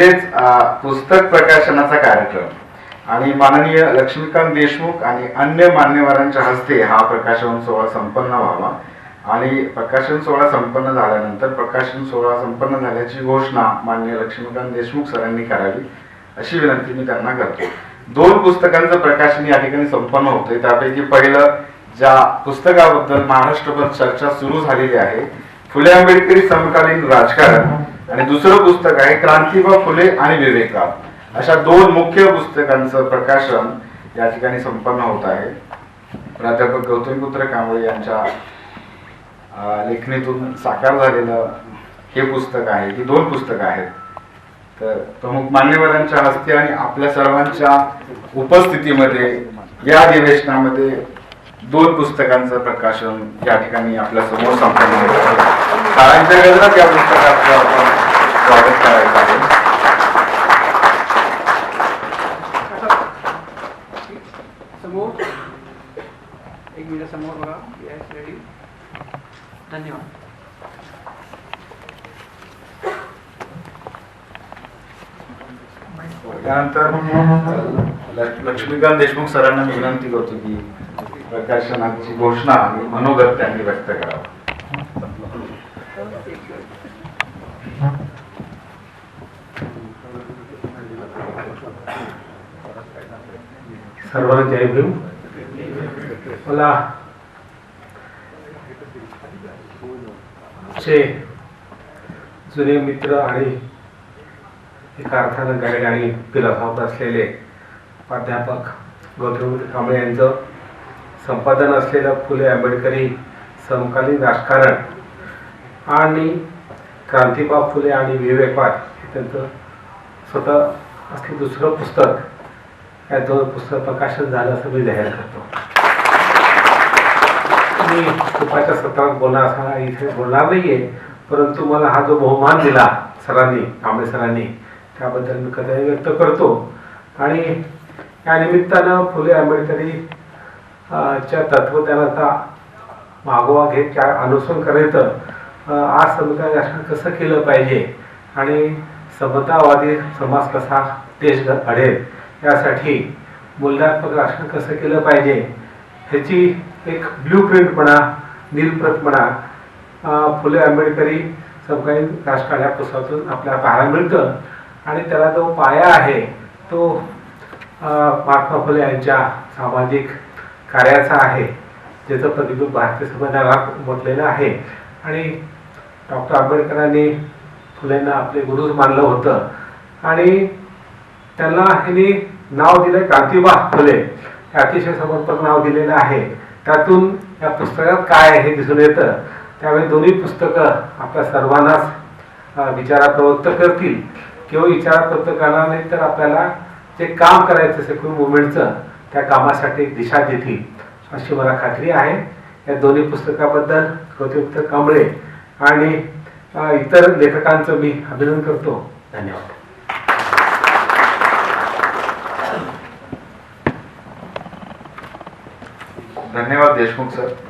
म्हणजेच पुस्तक प्रकाशनाचा कार्यक्रम. आणि माननीय लक्ष्मीकांत देशमुख आणि अन्य मान्यवरांच्या हस्ते हा प्रकाशन सोहळा संपन्न व्हावा. आणि प्रकाशन सोहळा संपन्न झाल्यानंतर प्रकाशन सोहळा संपन्न झाल्याची घोषणा माननीय लक्ष्मीकांत देशमुख सरांनी करावी अशी विनंती मी त्यांना करतो. दोन पुस्तकांचं प्रकाशन या ठिकाणी संपन्न होतंय. त्यापैकी पहिलं ज्या पुस्तकाबद्दल महाराष्ट्रभर चर्चा सुरू झालेली आहे फुले आंबेडकरी समकालीन राजकारण. आणि दुसरं पुस्तक आहे क्रांतिबा फुले आणि विवेका अशा दोन मुख्य पुस्तकांचं प्रकाशन या ठिकाणी संपन्न होत आहे. प्राध्यापक गौतमीपुत्र कांबळे यांच्या लेखणीतून साकार झालेलं हे पुस्तक आहे. ही दोन पुस्तकं आहेत. तर प्रमुख मान्यवरांच्या हस्ते आणि आपल्या सर्वांच्या उपस्थितीमध्ये या अधिवेशनामध्ये दोन पुस्तकांचं प्रकाशन या ठिकाणी आपल्यासमोर संपन्न होत आहे. शाळांच्या गजरात या पुस्तकाचं आपण स्वागत करायचं आहे समोर. एक मिनिट समोर बघा. येस रेडी धन्यवाद. त्यानंतर ल- लक्ष्मीकांत देशमुख सरांना मी विनंती करतो की प्रकाशनाची घोषणा आणि मनोगत त्यांनी व्यक्त करावं. सर्वांना जय भीम मला चे जुने मित्र आणि एका अर्थानं गाईड आणि फिलॉसॉफर असलेले प्राध्यापक गौतम कांबळे यांचं संपादन असलेलं फुले आंबेडकरी समकालीन राजकारण आणि क्रांतिबा फुले आणि विवेकवाद हे त्यांचं स्वतः असलं दुसरं पुस्तक. या दोन पुस्तक प्रकाशन झालं असं मी जाहीर करतो. मी तुपाच्या सत्रात बोलणार असताना इथे बोलणार नाहीये परंतु मला हा जो बहुमान दिला सरांनी कांबळे सरांनी त्याबद्दल मी कथाही व्यक्त करतो. आणि या निमित्तानं फुले आंबेडकरी च्या तत्वज्ञानाचा मागोवा घेत त्या अनुसरण करायचं आज समुदाय राष्ट्र कसं केलं पाहिजे आणि समतावादी समाज कसा देश घडेल यासाठी मूल्यात्मक राष्ट्र कसं केलं पाहिजे ह्याची एक ब्ल्यू प्रिंट म्हणा नीलप्रत म्हणा फुले आंबेडकरी समकालीन राजकारण या पुस्तकातून आपल्याला पाहायला मिळतं. आणि त्याला जो पाया आहे तो महात्मा फुले यांच्या सामाजिक कार्याचा आहे ज्याचं प्रतिबिंब भारतीय समाजाला म्हटलेलं आहे. आणि डॉक्टर आंबेडकरांनी फुलेंना आपले गुरुच मानलं होतं. आणि त्यांना ह्यांनी नाव दिलं क्रांतिबा फुले. हे अतिशय समर्पक नाव दिलेलं आहे. त्यातून या पुस्तकात काय आहे हे दिसून येतं. त्यावेळी दोन्ही पुस्तकं आपल्या सर्वांनाच विचारात प्रवृत्त करतील. किंवा विचारात प्रवृत्त करणार नाही तर आपल्याला जे काम करायचं सेक्युलर मुवमेंटचं त्या कामासाठी एक दिशा देतील. अशी मला खात्री आहे. या दोन्ही पुस्तकाबद्दल गौतम कांबळे आणि इतर लेखकांचं मी अभिनंदन करतो. धन्यवाद. धन्यवाद देशमुख सर.